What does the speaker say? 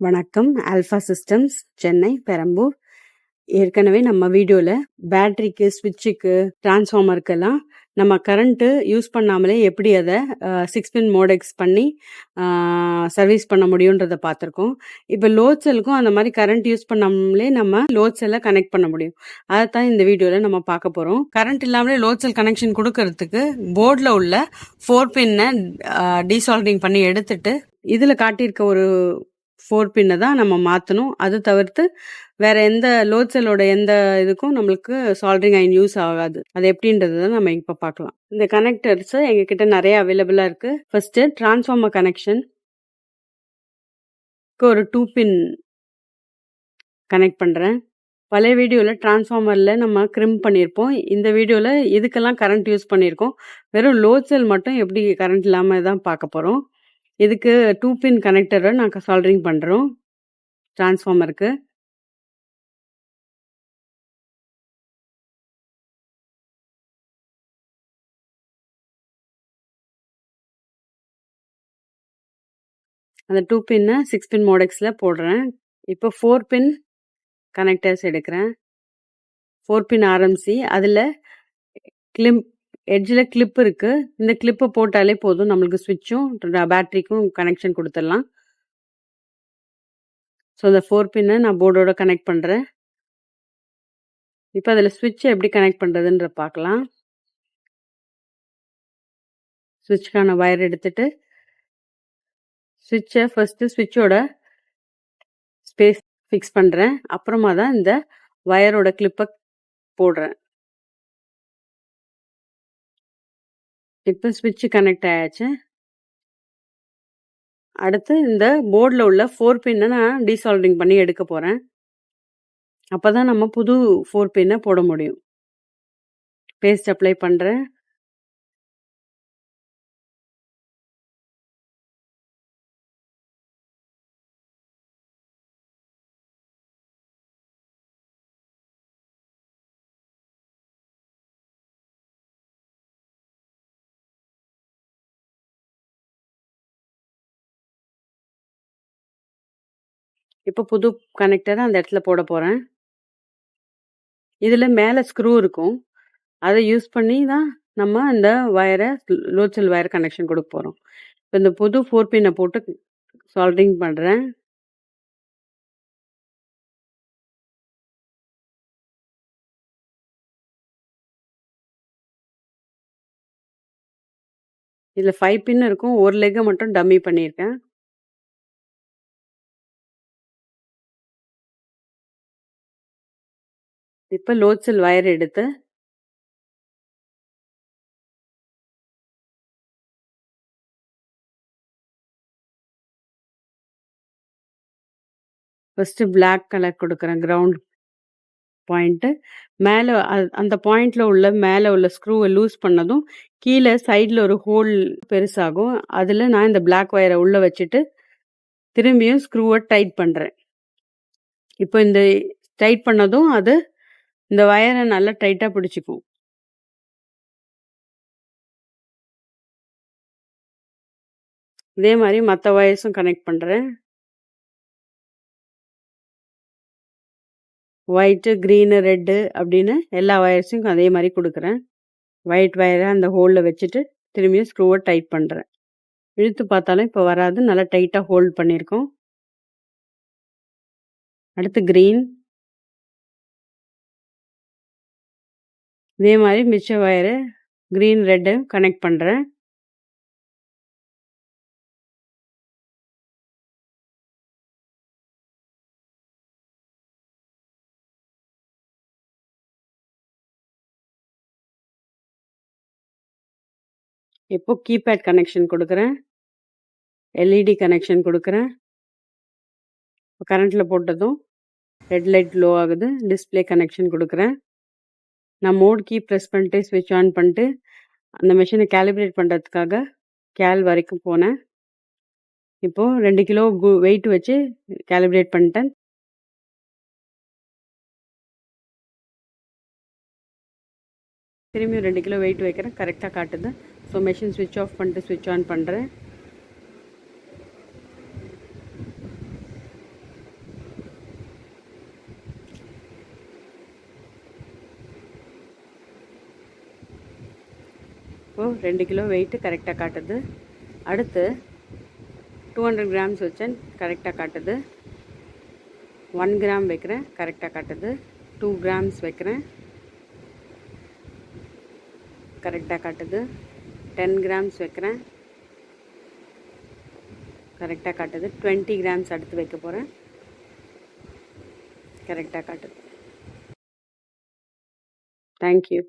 வணக்கம். Alpha systems Chennai Perambur. ஏற்கனவே நம்ம வீடியோவில் பேட்டரிக்கு ஸ்விட்சுக்கு டிரான்ஸ்ஃபார்மருக்கெல்லாம் நம்ம கரண்ட்டு யூஸ் பண்ணாமலே எப்படி அதை சிக்ஸ் பின் மோடெக்ஸ் பண்ணி சர்வீஸ் பண்ண முடியுன்றதை பார்த்துருக்கோம். இப்போ லோட் செல்லுக்கும் அந்த மாதிரி கரண்ட் யூஸ் பண்ணாமலே நம்ம லோட் செல்லை கனெக்ட் பண்ண முடியும். அதை தான் இந்த வீடியோவில் நம்ம பார்க்க போகிறோம் கரண்ட் இல்லாமலே லோட் செல் கனெக்ஷன் கொடுக்கறதுக்கு போர்டில் உள்ள ஃபோர் பின்னை டீசால்டிங் பண்ணி எடுத்துட்டு இதில் காட்டியிருக்க ஒரு ஃபோர் பின்னை தான் நம்ம மாற்றணும் அது தவிர்த்து வேற எந்த லோட் செல்லோட எந்த இதுக்கும் நம்மளுக்கு சால்ட்ரிங் அயன் யூஸ் ஆகாது. அது எப்படின்றது தான் நம்ம இப்போ பார்க்கலாம். இந்த கனெக்டர்ஸ் எங்ககிட்ட நிறைய அவைலபிளாக இருக்குது ஃபஸ்ட்டு டிரான்ஸ்ஃபார்மர் கனெக்ஷன் ஒரு டூ பின் கனெக்ட் பண்ணுறேன் பழைய வீடியோவில் டிரான்ஸ்ஃபார்மரில் நம்ம க்ரிம் பண்ணியிருப்போம். இந்த வீடியோவில் இதுக்கெல்லாம் கரண்ட் யூஸ் பண்ணியிருக்கோம். வெறும் லோட் செல் மட்டும் எப்படி கரண்ட் இல்லாமல் தான் பார்க்க போகிறோம் இதுக்கு டூ பின் கனெக்டரை நாங்கள் சால்ட்ரிங் பண்ணுறோம் டிரான்ஸ்ஃபார்மருக்கு அந்த டூ பின்னை சிக்ஸ் பின் மோடெக்ஸில் போடுறேன். இப்போ ஃபோர் பின் கனெக்டர்ஸ் எடுக்கிறேன். ஃபோர் பின் ஆரம்பிச்சு அதில் கிளிம் எட்ஜில் கிளிப் இருக்குது இந்த கிளிப்பை போட்டாலே போதும். நம்மளுக்கு ஸ்விட்சும் பேட்டரிக்கும் கனெக்ஷன் கொடுத்துடலாம். ஸோ அந்த ஃபோர் பின்னை நான் போர்டோட கனெக்ட் பண்ணுறேன் இப்போ அதில் ஸ்விட்சை எப்படி கனெக்ட் பண்ணுறதுன்ற பார்க்கலாம். ஸ்விட்சுக்கான ஒயர் எடுத்துட்டு ஸ்விட்சை ஃபஸ்ட்டு ஸ்விட்சோட ஸ்பேஸ் ஃபிக்ஸ் பண்ணுறேன் அப்புறமா தான் இந்த ஒயரோட கிளிப்பை போடுறேன். இப்போ ஸ்விட்ச் கனெக்ட் ஆயாச்சு. அடுத்து இந்த போர்டில் உள்ள ஃபோர் பின்னை நான் டீசால்விங் பண்ணி எடுக்க போகிறேன் அப்போ தான் நம்ம புது ஃபோர் பின்னை போட முடியும். பேஸ்ட் அப்ளை பண்ணுறேன் இப்போ புது கனெக்டரை அந்த இடத்துல போட போகிறேன் இதில் மேலே ஸ்க்ரூ இருக்கும். அதை யூஸ் பண்ணி தான் நம்ம இந்த வயரை லோச்சல் வயர் கனெக்ஷன் கொடுக்க போகிறோம் இப்போ இந்த புது ஃபோர் பின்னை போட்டு சால்ட்ரிங் பண்ணுறேன் இதில் ஃபைவ் பின் இருக்கும். ஒரு லெக்கை மட்டும் டம்மி பண்ணியிருக்கேன். இப்போ லோச்சல் வயர் எடுத்து ஃபஸ்ட்டு பிளாக் கலர் கொடுக்குறேன் கிரவுண்ட் பாயிண்ட்டு மேலே அந்த பாயிண்டில் உள்ள மேலே உள்ள ஸ்க்ரூவை லூஸ் பண்ணதும் கீழே சைடில் ஒரு ஹோல் பெருசாகும். அதில் நான் இந்த பிளாக் ஒயரை உள்ளே வச்சுட்டு திரும்பியும் ஸ்க்ரூவை டைட் பண்ணுறேன் இப்போ இந்த டைட் பண்ணதும் அது இந்த வயரை நல்லா டைட்டாக பிடிச்சிக்கும் இதே மாதிரி மற்ற வயர்ஸும் கனெக்ட் பண்ணுறேன் ஒயிட்டு க்ரீனு ரெட்டு அப்படின்னு எல்லா வயர்ஸையும் அதே மாதிரி கொடுக்குறேன். ஒயிட் வயரை அந்த ஹோலில் வச்சுட்டு திரும்பியும் ஸ்க்ரூவை டைட் பண்ணுறேன் இழுத்து பார்த்தாலும் இப்போ வராது. நல்லா டைட்டாக ஹோல்ட் பண்ணியிருக்கோம் அடுத்து க்ரீன். இதே மாதிரி மிச்ச வயரு க்ரீன் ரெட்டு கனெக்ட் பண்ணுறேன் இப்போ கீபேட் கனெக்ஷன் கொடுக்குறேன். எல்இடி கனெக்ஷன் கொடுக்குறேன். கரண்ட்டில் போட்டதும் ரெட் லைட் லோ ஆகுது. டிஸ்பிளே கனெக்ஷன் கொடுக்குறேன். நான் மோட் கீ ப்ரெஸ் பண்ணிட்டு ஸ்விட்ச் ஆன் பண்ணிட்டு அந்த மிஷினை கேலிப்ரேட் பண்ணுறதுக்காக கேல் வரைக்கும் போனேன். இப்போது ரெண்டு கிலோ கு வெயிட் வச்சு கேலிப்ரேட் பண்ணிட்டேன். திரும்பியும் ரெண்டு கிலோ வெயிட் வைக்கிறேன். கரெக்டாக காட்டுது. ஸோ மிஷின் ஸ்விட்ச் ஆஃப் பண்ணிட்டு ஸ்விட்ச் ஆன் பண்ணுறேன் இப்போது ரெண்டு கிலோ வெயிட்டு கரெக்டாக காட்டுது. அடுத்து டூ ஹண்ட்ரட் கிராம்ஸ் வச்சேன் கரெக்டாக காட்டுது. ஒன் கிராம் வைக்கிறேன் கரெக்டாக காட்டுது. டூ கிராம்ஸ் வைக்கிறேன் கரெக்டாக காட்டுது. டென் கிராம்ஸ் வைக்கிறேன் கரெக்டாக காட்டுது. டுவெண்ட்டி கிராம்ஸ் அடுத்து வைக்க போகிறேன் கரெக்டாக காட்டுது. தேங்க்யூ